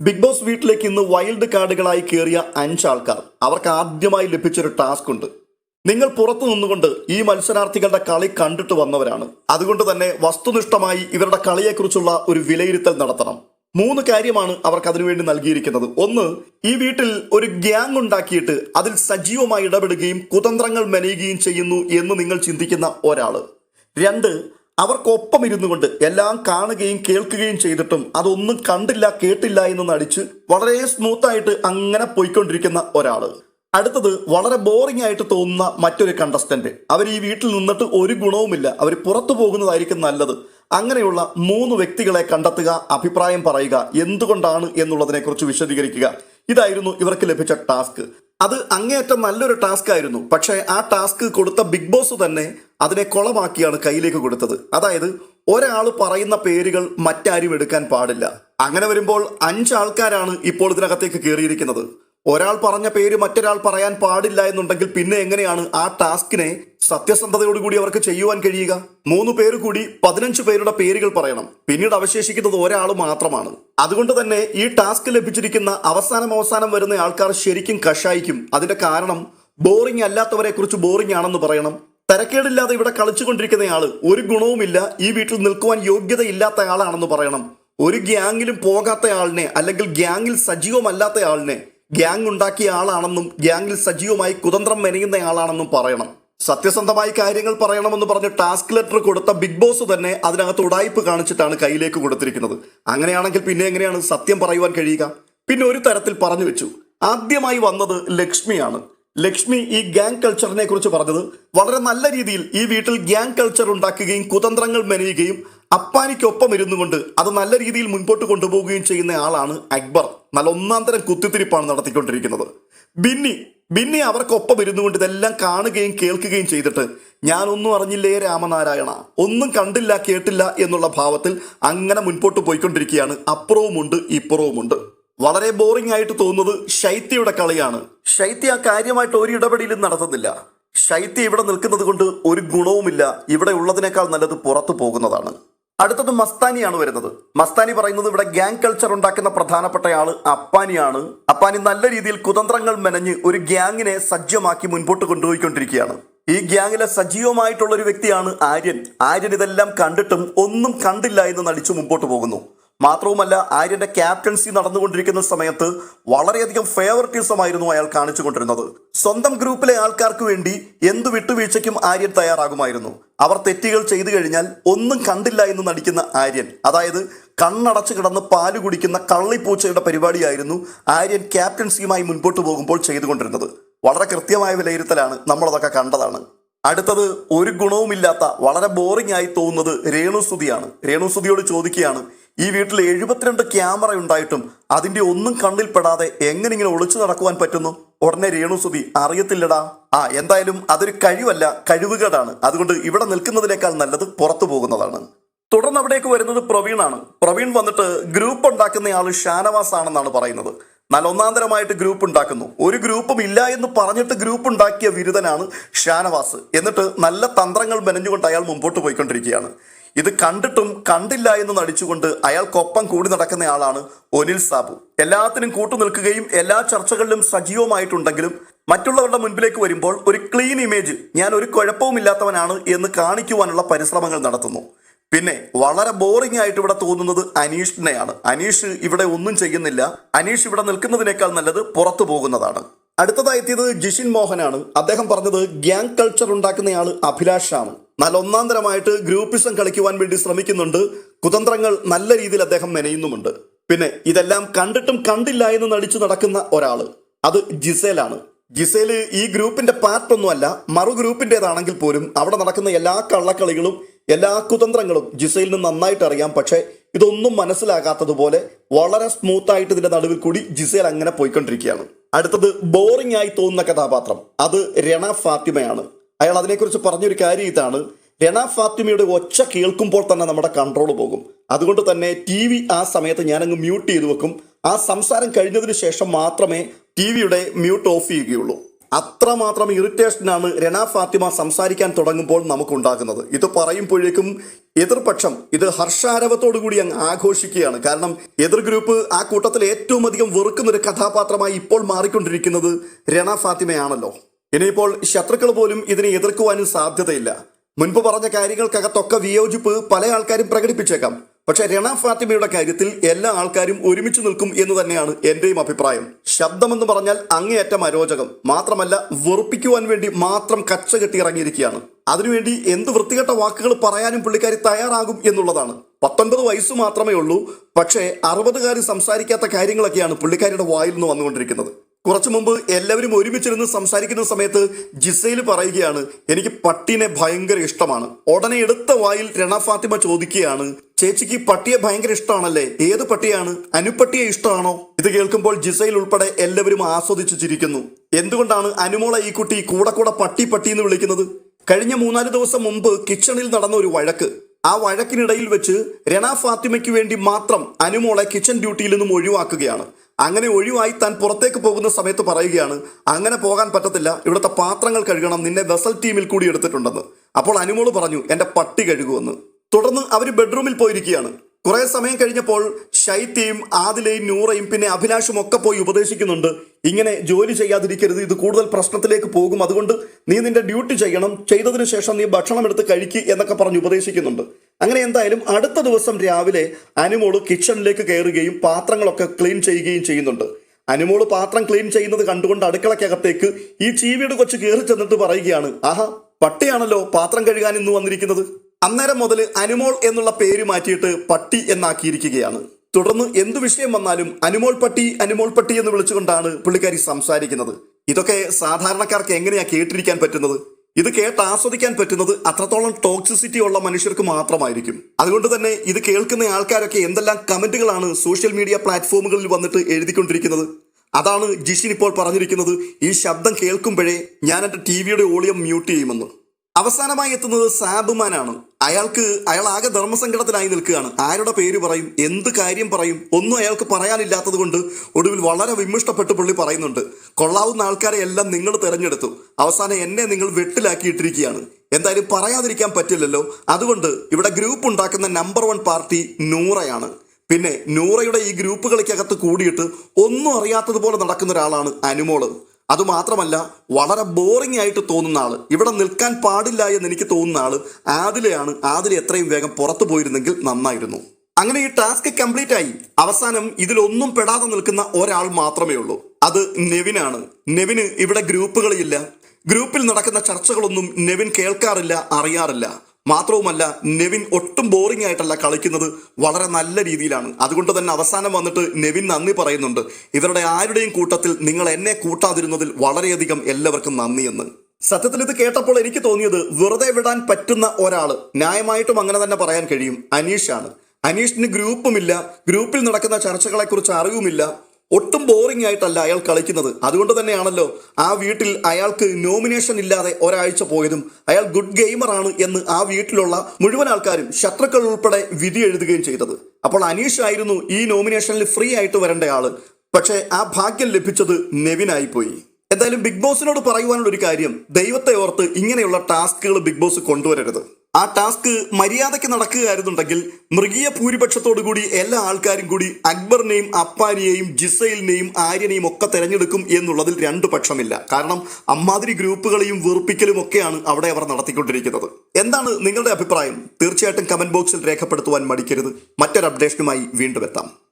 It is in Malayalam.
ബിഗ് ബോസ് വീട്ടിലേക്ക് ഇന്ന് വൈൽഡ് കാർഡുകളായി കയറിയ അഞ്ചാൾക്കാർ അവർക്ക് ആദ്യമായി ലഭിച്ചൊരു ടാസ്ക് ഉണ്ട്. നിങ്ങൾ പുറത്തു നിന്നുകൊണ്ട് ഈ മത്സരാർത്ഥികളുടെ കളി കണ്ടിട്ട് വന്നവരാണ്. അതുകൊണ്ട് തന്നെ വസ്തുനിഷ്ഠമായി ഇവരുടെ കളിയെക്കുറിച്ചുള്ള ഒരു വിലയിരുത്തൽ നടത്തണം. മൂന്ന് കാര്യമാണ് അവർക്ക് അതിനുവേണ്ടി നൽകിയിരിക്കുന്നത്. ഒന്ന് ഈ വീട്ടിൽ ഒരു ഗ്യാങ് ഉണ്ടാക്കിയിട്ട് അതിൽ സജീവമായി ഇടപെടുകയും കുതന്ത്രങ്ങൾ മെനയുകയും ചെയ്യുന്നു എന്ന് നിങ്ങൾ ചിന്തിക്കുന്ന ഒരാൾ. രണ്ട് അവർക്കൊപ്പം ഇരുന്നു കൊണ്ട് എല്ലാം കാണുകയും കേൾക്കുകയും ചെയ്തിട്ടും അതൊന്നും കണ്ടില്ല കേട്ടില്ല എന്ന് നടിച്ച് വളരെ സ്മൂത്ത് ആയിട്ട് അങ്ങനെ പോയിക്കൊണ്ടിരിക്കുന്ന ഒരാൾ അടുത്തത് വളരെ ബോറിംഗ് ആയിട്ട് തോന്നുന്ന മറ്റൊരു കണ്ടസ്റ്റന്റ് അവർ ഈ വീട്ടിൽ നിന്നിട്ട് ഒരു ഗുണവുമില്ല. അവർ പുറത്തു പോകുന്നതായിരിക്കും നല്ലത്. അങ്ങനെയുള്ള മൂന്ന് വ്യക്തികളെ കണ്ടെത്തുക അഭിപ്രായം പറയുക എന്തുകൊണ്ടാണ് എന്നുള്ളതിനെ കുറിച്ച് വിശദീകരിക്കുക. ഇതായിരുന്നു ഇവർക്ക് ലഭിച്ച ടാസ്ക്. അത് അങ്ങേയറ്റം നല്ലൊരു ടാസ്ക് ആയിരുന്നു. പക്ഷേ ആ ടാസ്ക് കൊടുത്ത ബിഗ് ബോസ് തന്നെ അതിനെ കൊളമാക്കിയാണ് കയ്യിലേക്ക് കൊടുത്തത്. അതായത് ഒരാൾ പറയുന്ന പേരുകൾ മറ്റാരും എടുക്കാൻ പാടില്ല. അങ്ങനെ വരുമ്പോൾ അഞ്ചാൾക്കാരാണ് ഇപ്പോൾ ഇതിനകത്തേക്ക് കയറിയിരിക്കുന്നത്. ഒരാൾ പറഞ്ഞ പേര് മറ്റൊരാൾ പറയാൻ പാടില്ല എന്നുണ്ടെങ്കിൽ പിന്നെ എങ്ങനെയാണ് ആ ടാസ്കിനെ സത്യസന്ധതയോടുകൂടി അവർക്ക് ചെയ്യുവാൻ കഴിയുക? മൂന്ന് പേര് കൂടി പതിനഞ്ച് പേരുടെ പേരുകൾ പറയണം. പിന്നീട് അവശേഷിക്കുന്നത് ഒരാൾ മാത്രമാണ്. അതുകൊണ്ട് തന്നെ ഈ ടാസ്ക് ലഭിച്ചിരിക്കുന്ന അവസാനം അവസാനം വരുന്ന ആൾക്കാർ ശരിക്കും കഷായിക്കും. അതിന്റെ കാരണം ബോറിംഗ് അല്ലാത്തവരെ കുറിച്ച് ബോറിംഗ് ആണെന്ന് പറയണം. തരക്കേടില്ലാതെ ഇവിടെ കളിച്ചുകൊണ്ടിരിക്കുന്ന ആൾ ഒരു ഗുണവുമില്ല ഈ വീട്ടിൽ നിൽക്കുവാൻ യോഗ്യതയില്ലാത്ത ആളാണെന്ന് പറയണം. ഒരു ഗ്യാങ്ങിലും പോകാത്ത ആളിനെ അല്ലെങ്കിൽ ഗ്യാങ്ങിൽ സജീവമല്ലാത്ത ആളിനെ ഗ്യാങ് ഉണ്ടാക്കിയ ആളാണെന്നും ഗ്യാങ്ങിൽ സജീവമായി കുതന്ത്രം മെനയുന്ന ആളാണെന്നും പറയണം. സത്യസന്ധമായി കാര്യങ്ങൾ പറയണമെന്ന് പറഞ്ഞ് ടാസ്ക് ലെറ്റർ കൊടുത്ത ബിഗ് ബോസ് തന്നെ അതിനകത്ത് ഉടായ്പ് കാണിച്ചിട്ടാണ് കയ്യിലേക്ക് കൊടുത്തിരിക്കുന്നത്. അങ്ങനെയാണെങ്കിൽ പിന്നെ എങ്ങനെയാണ് സത്യം പറയുവാൻ കഴിയുക? പിന്നെ ഒരു തരത്തിൽ പറഞ്ഞു വെച്ചു. ആദ്യമായി വന്നത് ലക്ഷ്മിയാണ്. ലക്ഷ്മി ഈ ഗ്യാങ് കൾച്ചറിനെ കുറിച്ച് പറഞ്ഞത് വളരെ നല്ല രീതിയിൽ ഈ വീട്ടിൽ ഗ്യാങ് കൾച്ചർ ഉണ്ടാക്കുകയും കുതന്ത്രങ്ങൾ മെനയുകയും അപ്പാനിക്കൊപ്പം ഇരുന്നു കൊണ്ട് അത് നല്ല രീതിയിൽ മുൻപോട്ട് കൊണ്ടുപോവുകയും ചെയ്യുന്ന ആളാണ് അക്ബർ. നല്ല ഒന്നാം തരം കുത്തിത്തിരിപ്പാണ് നടത്തിക്കൊണ്ടിരിക്കുന്നത്. ബിന്നി ബിന്നി അവർക്കൊപ്പം ഇരുന്നുകൊണ്ട് ഇതെല്ലാം കാണുകയും കേൾക്കുകയും ചെയ്തിട്ട് ഞാനൊന്നും അറിഞ്ഞില്ലേ രാമനാരായണ? ഒന്നും കണ്ടില്ല കേട്ടില്ല എന്നുള്ള ഭാവത്തിൽ അങ്ങനെ മുൻപോട്ട് പോയിക്കൊണ്ടിരിക്കുകയാണ്. അപ്പുറവുമുണ്ട് ഇപ്പുറവുമുണ്ട്. വളരെ ബോറിംഗ് ആയിട്ട് തോന്നുന്നത് ശൈത്യയുടെ കളിയാണ്. ശൈത്യ കാര്യമായിട്ട് ഒരു ഇടപെടലും നടത്തുന്നില്ല. ശൈത്യ ഇവിടെ നിൽക്കുന്നത് കൊണ്ട് ഒരു ഗുണവുമില്ല. ഇവിടെ ഉള്ളതിനേക്കാൾ നല്ലത് പുറത്തു പോകുന്നതാണ്. അടുത്തത് മസ്താനിയാണ് വരുന്നത്. മസ്താനി പറയുന്നത് ഇവിടെ ഗ്യാങ് കൾച്ചർ ഉണ്ടാക്കുന്ന പ്രധാനപ്പെട്ട ആൾ അപ്പാനിയാണ്. അപ്പാനി നല്ല രീതിയിൽ കുതന്ത്രങ്ങൾ മെനഞ്ഞ് ഒരു ഗ്യാങ്ങിനെ സജ്ജമാക്കി മുൻപോട്ട് കൊണ്ടുപോയിക്കൊണ്ടിരിക്കുകയാണ്. ഈ ഗ്യാങ്ങിലെ സജീവമായിട്ടുള്ള ഒരു വ്യക്തിയാണ് ആര്യൻ. ആര്യൻ ഇതെല്ലാം കണ്ടിട്ടും ഒന്നും കണ്ടില്ല എന്ന് നടിച്ചു മുമ്പോട്ട് പോകുന്നു. മാത്രവുമല്ല ആര്യന്റെ ക്യാപ്റ്റൻസി നടന്നുകൊണ്ടിരിക്കുന്ന സമയത്ത് വളരെയധികം ഫേവറിറ്റിസം ആയിരുന്നു അയാൾ കാണിച്ചുകൊണ്ടിരുന്നത്. സ്വന്തം ഗ്രൂപ്പിലെ ആൾക്കാർക്ക് വേണ്ടി എന്തു വിട്ടുവീഴ്ചയ്ക്കും ആര്യൻ തയ്യാറാകുമായിരുന്നു. അവർ തെറ്റുകൾ ചെയ്തു കഴിഞ്ഞാൽ ഒന്നും കണ്ടില്ല എന്ന് നടിക്കുന്ന ആര്യൻ അതായത് കണ്ണടച്ചു കിടന്ന് പാൽ കുടിക്കുന്ന കള്ളിപ്പൂച്ചയുടെ പരിപാടിയായിരുന്നു ആര്യൻ ക്യാപ്റ്റൻസിയുമായി മുൻപോട്ട് പോകുമ്പോൾ ചെയ്തുകൊണ്ടിരുന്നത്. വളരെ കൃത്യമായ വിലയിരുത്തലാണ് നമ്മളതൊക്കെ കണ്ടതാണ്. അടുത്തത് ഒരു ഗുണവുമില്ലാത്ത വളരെ ബോറിംഗ് ആയി തോന്നുന്നത് രേണുസുതിയാണ്. രേണുസുതിയോട് ചോദിക്കുകയാണ് ഈ വീട്ടിൽ എഴുപത്തിരണ്ട് ക്യാമറ ഉണ്ടായിട്ടും അതിന്റെ ഒന്നും കണ്ണിൽപ്പെടാതെ എങ്ങനെ ഇങ്ങനെ ഒളിച്ചു നടക്കുവാൻ പറ്റുന്നു? ഉടനെ രേണുസുതി അറിയത്തില്ലടാ. ആ എന്തായാലും അതൊരു കഴിവല്ല കഴിവുകേടാണ്. അതുകൊണ്ട് ഇവിടെ നിൽക്കുന്നതിനേക്കാൾ നല്ലത് പുറത്തു പോകുന്നതാണ്. തുടർന്ന് അവിടേക്ക് വരുന്നത് പ്രവീണാണ്. പ്രവീൺ വന്നിട്ട് ഗ്രൂപ്പ് ഉണ്ടാക്കുന്നയാൾ ഷാനവാസ് ആണെന്നാണ് പറയുന്നത്. നല്ല ഒന്നാന്തരമായിട്ട് ഗ്രൂപ്പ് ഉണ്ടാക്കുന്നു. ഒരു ഗ്രൂപ്പും ഇല്ല എന്ന് പറഞ്ഞിട്ട് ഗ്രൂപ്പ് ഉണ്ടാക്കിയ വിരുദ്ധനാണ് ഷാനവാസ്. എന്നിട്ട് നല്ല തന്ത്രങ്ങൾ മെനഞ്ഞുകൊണ്ട് അയാൾ മുമ്പോട്ട് പോയിക്കൊണ്ടിരിക്കുകയാണ്. ഇത് കണ്ടിട്ടും കണ്ടില്ല എന്ന് നടിച്ചുകൊണ്ട് അയാൾക്കൊപ്പം കൂടി നടക്കുന്ന ആളാണ് ഒനിൽ സാബു. എല്ലാത്തിനും കൂട്ടു നിൽക്കുകയും എല്ലാ ചർച്ചകളിലും സജീവമായിട്ടുണ്ടെങ്കിലും മറ്റുള്ളവരുടെ മുൻപിലേക്ക് വരുമ്പോൾ ഒരു ക്ലീൻ ഇമേജ് ഞാൻ ഒരു കുഴപ്പവും ഇല്ലാത്തവനാണ് എന്ന് കാണിക്കുവാനുള്ള പരിശ്രമങ്ങൾ നടത്തുന്നു. പിന്നെ വളരെ ബോറിംഗ് ആയിട്ട് ഇവിടെ തോന്നുന്നത് അനീഷിനെയാണ്. അനീഷ് ഇവിടെ ഒന്നും ചെയ്യുന്നില്ല. അനീഷ് ഇവിടെ നിൽക്കുന്നതിനേക്കാൾ നല്ലത് പുറത്തു പോകുന്നതാണ്. അടുത്തതായി എത്തിയത് ജിഷിൻ മോഹനാണ്. അദ്ദേഹം പറഞ്ഞത് ഗ്യാങ് കൾച്ചർ ഉണ്ടാക്കുന്നയാൾ അഭിലാഷാണ്. നല്ല ഒന്നാം തരമായിട്ട് ഗ്രൂപ്പിസം കളിക്കുവാൻ വേണ്ടി ശ്രമിക്കുന്നുണ്ട്. കുതന്ത്രങ്ങൾ നല്ല രീതിയിൽ അദ്ദേഹം മെനയുന്നുമുണ്ട്. പിന്നെ ഇതെല്ലാം കണ്ടിട്ടും കണ്ടില്ല എന്ന് നടിച്ചു നടക്കുന്ന ഒരാൾ അത് ജിസേലാണ്. ജിസേൽ ഈ ഗ്രൂപ്പിന്റെ പാർട്ടൊന്നുമല്ല മറു ഗ്രൂപ്പിന്റെതാണെങ്കിൽ പോലും അവിടെ നടക്കുന്ന എല്ലാ കള്ളക്കളികളും എല്ലാ കുതന്ത്രങ്ങളും ജിസൈലിന് നന്നായിട്ട് അറിയാം. പക്ഷേ ഇതൊന്നും മനസ്സിലാകാത്തതുപോലെ വളരെ സ്മൂത്ത് ആയിട്ട് ഇതിന്റെ നടുവിൽ കൂടി ജിസയിൽ അങ്ങനെ പോയിക്കൊണ്ടിരിക്കുകയാണ്. അടുത്തത് ബോറിംഗ് ആയി തോന്നുന്ന കഥാപാത്രം. അത് രണ ഫാത്തിമയാണ്. അയാൾ അതിനെക്കുറിച്ച് പറഞ്ഞൊരു കാര്യം ഇതാണ്. രണ ഫാത്തിമയുടെ ഒച്ച കേൾക്കുമ്പോൾ തന്നെ നമ്മുടെ കൺട്രോൾ പോകും. അതുകൊണ്ട് തന്നെ ടി വി ആ സമയത്ത് ഞാനങ്ങ് മ്യൂട്ട് ചെയ്തു വെക്കും. ആ സംസാരം കഴിഞ്ഞതിന് ശേഷം മാത്രമേ ടി വിയുടെ മ്യൂട്ട് ഓഫ് ചെയ്യുകയുള്ളൂ. അത്രമാത്രം ഇറിറ്റേഷനാണ് രണ ഫാത്തിമ സംസാരിക്കാൻ തുടങ്ങുമ്പോൾ നമുക്കുണ്ടാകുന്നത്. ഇത് പറയുമ്പോഴേക്കും എതിർപക്ഷം ഇത് ഹർഷാരവത്തോടു കൂടി അങ്ങ് ആഘോഷിക്കുകയാണ്. കാരണം എതിർ ഗ്രൂപ്പ് ആ കൂട്ടത്തിൽ ഏറ്റവും അധികം വെറുക്കുന്ന ഒരു കഥാപാത്രമായി ഇപ്പോൾ മാറിക്കൊണ്ടിരിക്കുന്നത് രണ ഫാത്തിമയാണല്ലോ. ഇനിയിപ്പോൾ ശത്രുക്കൾ പോലും ഇതിനെ എതിർക്കുവാനും സാധ്യതയില്ല. മുൻപ് പറഞ്ഞ കാര്യങ്ങൾക്കകത്തൊക്കെ വിയോജിപ്പ് പല ആൾക്കാരും പ്രകടിപ്പിച്ചേക്കാം. പക്ഷെ രണ ഫാത്തിമയുടെ കാര്യത്തിൽ എല്ലാ ആൾക്കാരും ഒരുമിച്ച് നിൽക്കും എന്ന് തന്നെയാണ് എന്റെയും അഭിപ്രായം. ശബ്ദമെന്ന് പറഞ്ഞാൽ അങ്ങേയറ്റം അരോചകം മാത്രമല്ല വെറുപ്പിക്കുവാൻ വേണ്ടി മാത്രം കച്ച കെട്ടി ഇറങ്ങിയിരിക്കുകയാണ്. അതിനുവേണ്ടി എന്ത് വൃത്തികെട്ട വാക്കുകൾ പറയാനും പുള്ളിക്കാരി തയ്യാറാകും എന്നുള്ളതാണ്. പത്തൊൻപത് വയസ്സ് മാത്രമേ ഉള്ളൂ. പക്ഷേ അറുപതുകാർ സംസാരിക്കാത്ത കാര്യങ്ങളൊക്കെയാണ് പുള്ളിക്കാരിയുടെ വായിൽ നിന്ന് വന്നുകൊണ്ടിരിക്കുന്നത്. കുറച്ചു മുമ്പ് എല്ലാവരും ഒരുമിച്ചിരുന്ന് സംസാരിക്കുന്ന സമയത്ത് ജിസയിൽ പറയുകയാണ് എനിക്ക് പട്ടീനെ ഭയങ്കര ഇഷ്ടമാണ്. ഉടനെ എടുത്ത വായിൽ രണ ഫാത്തിമ ചോദിക്കുകയാണ് ചേച്ചിക്ക് പട്ടിയെ ഭയങ്കര ഇഷ്ടമാണല്ലേ? ഏത് പട്ടിയാണ്? അനുപട്ടിയെ ഇഷ്ടമാണോ? ഇത് കേൾക്കുമ്പോൾ ജിസയിൽ ഉൾപ്പെടെ എല്ലാവരും ആസ്വദിച്ചു ചിരിക്കുന്നു. എന്തുകൊണ്ടാണ് അനുമോളെ ഈ കുട്ടി കൂടെ കൂടെ പട്ടി പട്ടി എന്ന് വിളിക്കുന്നത്? കഴിഞ്ഞ മൂന്നാൽ ദിവസം മുമ്പ് കിച്ചണിൽ നടന്ന ഒരു വഴക്ക്. ആ വഴക്കിനിടയിൽ വെച്ച് രണ ഫാത്തിമയ്ക്ക് വേണ്ടി മാത്രം അനുമോളെ കിച്ചൺ ഡ്യൂട്ടിയിൽ നിന്നും ഒഴിവാക്കുകയാണ്. അങ്ങനെ ഒഴിവായി താൻ പുറത്തേക്ക് പോകുന്ന സമയത്ത് പറയുകയാണ് അങ്ങനെ പോകാൻ പറ്റത്തില്ല. ഇവിടുത്തെ പാത്രങ്ങൾ കഴുകണം. നിന്നെ വെസൽ ടീമിൽ കൂടി എടുത്തിട്ടുണ്ടെന്ന്. അപ്പോൾ അനുമോൾ പറഞ്ഞു എന്റെ പട്ടി കഴുകുമെന്ന്. തുടർന്ന് അവർ ബെഡ്റൂമിൽ പോയിരിക്കുകയാണ്. കുറെ സമയം കഴിഞ്ഞപ്പോൾ ശൈത്യയും ആദിലയും നൂറയും പിന്നെ അഭിലാഷും ഒക്കെ പോയി ഉപദേശിക്കുന്നുണ്ട്. ഇങ്ങനെ ജോലി ചെയ്യാതിരിക്കരുത് ഇത് കൂടുതൽ പ്രശ്നത്തിലേക്ക് പോകും. അതുകൊണ്ട് നീ നിന്റെ ഡ്യൂട്ടി ചെയ്യണം ചെയ്തതിന് ശേഷം നീ ഭക്ഷണം എടുത്ത് കഴിക്കുക എന്നൊക്കെ പറഞ്ഞ് ഉപദേശിക്കുന്നുണ്ട്. അങ്ങനെ എന്തായാലും അടുത്ത ദിവസം രാവിലെ അനുമോൾ കിച്ചണിലേക്ക് കയറുകയും പാത്രങ്ങളൊക്കെ ക്ലീൻ ചെയ്യുകയും ചെയ്യുന്നുണ്ട്. അനുമോൾ പാത്രം ക്ലീൻ ചെയ്യുന്നത് കണ്ടുകൊണ്ട് അടുക്കളക്കകത്തേക്ക് ഈ ചീവിയുടെ കൊച്ചു കയറി ചെന്നിട്ട് പറയുകയാണ് ആഹാ പട്ടിയാണല്ലോ പാത്രം കഴുകാൻ ഇന്ന് വന്നിരിക്കുന്നത്. അന്നേരം മുതൽ അനുമോൾ എന്നുള്ള പേര് മാറ്റിയിട്ട് പട്ടി എന്നാക്കിയിരിക്കുകയാണ്. തുടർന്ന് എന്തു വിഷയം വന്നാലും അനുമോൾ പട്ടി അനുമോൾ പട്ടി എന്ന് വിളിച്ചുകൊണ്ടാണ് പുള്ളിക്കാരി സംസാരിക്കുന്നത്. ഇതൊക്കെ സാധാരണക്കാർക്ക് എങ്ങനെയാ കേട്ടിരിക്കാൻ പറ്റുന്നത്? ഇത് കേട്ട് ആസ്വദിക്കാൻ പറ്റുന്നത് അത്രത്തോളം ടോക്സിസിറ്റി ഉള്ള മനുഷ്യർക്ക് മാത്രമായിരിക്കും. അതുകൊണ്ട് തന്നെ ഇത് കേൾക്കുന്ന ആൾക്കാരൊക്കെ എന്തെല്ലാം കമന്റുകളാണ് സോഷ്യൽ മീഡിയ പ്ലാറ്റ്ഫോമുകളിൽ വന്നിട്ട് എഴുതിക്കൊണ്ടിരിക്കുന്നത്. അതാണ് ജിഷിൻ ഇപ്പോൾ പറഞ്ഞിരിക്കുന്നത് ഈ ശബ്ദം കേൾക്കുമ്പോഴേ ഞാൻ എന്റെ ടി വിയുടെ വോളിയം മ്യൂട്ട് ചെയ്യുമെന്ന്. അവസാനമായി എത്തുന്നത് സാബുമാനാണ്. അയാൾക്ക് അയാൾ ആകെ ധർമ്മസങ്കടത്തിനായി നിൽക്കുകയാണ്. ആരുടെ പേര് പറയും എന്ത് കാര്യം പറയും ഒന്നും അയാൾക്ക് പറയാനില്ലാത്തത് കൊണ്ട് ഒടുവിൽ വളരെ വിമിഷ്ടപ്പെട്ട് പുള്ളി പറയുന്നുണ്ട്. കൊള്ളാവുന്ന ആൾക്കാരെ എല്ലാം നിങ്ങൾ തിരഞ്ഞെടുത്തു. അവസാനം എന്നെ നിങ്ങൾ വെട്ടിലാക്കിയിട്ടിരിക്കുകയാണ്. എന്തായാലും പറയാതിരിക്കാൻ പറ്റില്ലല്ലോ. അതുകൊണ്ട് ഇവിടെ ഗ്രൂപ്പ് ഉണ്ടാക്കുന്ന നമ്പർ വൺ പാർട്ടി നൂറയാണ്. പിന്നെ നൂറയുടെ ഈ ഗ്രൂപ്പുകൾക്കകത്ത് കൂടിയിട്ട് ഒന്നും അറിയാത്തതുപോലെ നടക്കുന്ന ഒരാളാണ് അനുമോൾ. അതുമാത്രമല്ല വളരെ ബോറിംഗ് ആയിട്ട് തോന്നുന്ന ആൾ ഇവിടെ നിൽക്കാൻ പാടില്ല എന്ന് എനിക്ക് തോന്നുന്ന ആൾ ആദിലയാണ്. ആദില എത്രയും വേഗം പുറത്തു പോയിരുന്നെങ്കിൽ നന്നായിരുന്നു. അങ്ങനെ ഈ ടാസ്ക് കംപ്ലീറ്റ് ആയി. അവസാനം ഇതിലൊന്നും പെടാതെ നിൽക്കുന്ന ഒരാൾ മാത്രമേ ഉള്ളൂ. അത് നെവിനാണ്. നെവിന് ഇവിടെ ഗ്രൂപ്പുകളില്ല. ഗ്രൂപ്പിൽ നടക്കുന്ന ചർച്ചകളൊന്നും നെവിൻ കേൾക്കാറില്ല അറിയാറില്ല. മാത്രവുമല്ല നെവിൻ ഒട്ടും ബോറിംഗ് ആയിട്ടല്ല കളിക്കുന്നത് വളരെ നല്ല രീതിയിലാണ്. അതുകൊണ്ട് തന്നെ അവസാനം വന്നിട്ട് നെവിൻ നന്ദി പറയുന്നുണ്ട്. ഇവരുടെ ആരുടെയും കൂട്ടത്തിൽ നിങ്ങൾ എന്നെ കൂട്ടാതിരുന്നതിൽ വളരെയധികം എല്ലാവർക്കും നന്ദിയെന്ന്. സത്യത്തിൽ ഇത് കേട്ടപ്പോൾ എനിക്ക് തോന്നിയത് വെറുതെ വിടാൻ പറ്റുന്ന ഒരാൾ. ന്യായമായിട്ടും അങ്ങനെ തന്നെ പറയാൻ കഴിയും. അനീഷാണ് അനീഷിന് ഗ്രൂപ്പുമില്ല. ഗ്രൂപ്പിൽ നടക്കുന്ന ചർച്ചകളെക്കുറിച്ച് അറിവുമില്ല. ഒട്ടും ബോറിംഗ് ആയിട്ടല്ല അയാൾ കളിക്കുന്നത്. അതുകൊണ്ട് തന്നെയാണല്ലോ ആ വീട്ടിൽ അയാൾക്ക് നോമിനേഷൻ ഇല്ലാതെ ഒരാഴ്ച പോയതും അയാൾ ഗുഡ് ഗെയിമറാണ് എന്ന് ആ വീട്ടിലുള്ള മുഴുവൻ ആൾക്കാരും ശത്രുക്കൾ ഉൾപ്പെടെ വിധി എഴുതുകയും ചെയ്തത്. അപ്പോൾ അനീഷ് ആയിരുന്നു ഈ നോമിനേഷനിൽ ഫ്രീ ആയിട്ട് വരേണ്ട ആൾ. പക്ഷേ ആ ഭാഗ്യം ലഭിച്ചത് നെവിനായി പോയി എന്തായാലും ബിഗ് ബോസിനോട് പറയുവാനുള്ള ഒരു കാര്യം ദൈവത്തെ ഓർത്ത് ഇങ്ങനെയുള്ള ടാസ്കുകൾ ബിഗ് ബോസ് കൊണ്ടുവരരുത്. ആ ടാസ്ക് മര്യാദയ്ക്ക് നടക്കുകയായിരുന്നുണ്ടെങ്കിൽ മൃഗീയ കൂടി എല്ലാ ആൾക്കാരും കൂടി അക്ബറിനെയും അപ്പാനിയെയും ജിസൈലിനെയും ആര്യനെയും ഒക്കെ തെരഞ്ഞെടുക്കും എന്നുള്ളതിൽ രണ്ടു പക്ഷമില്ല. കാരണം അമ്മാതിരി ഗ്രൂപ്പുകളെയും വെറുപ്പിക്കലും ഒക്കെയാണ് അവിടെ അവർ നടത്തിക്കൊണ്ടിരിക്കുന്നത്. എന്താണ് നിങ്ങളുടെ അഭിപ്രായം? തീർച്ചയായിട്ടും കമന്റ് ബോക്സിൽ രേഖപ്പെടുത്തുവാൻ മടിക്കരുത്. മറ്റൊരു അപ്ഡേഷനുമായി വീണ്ടും എത്താം.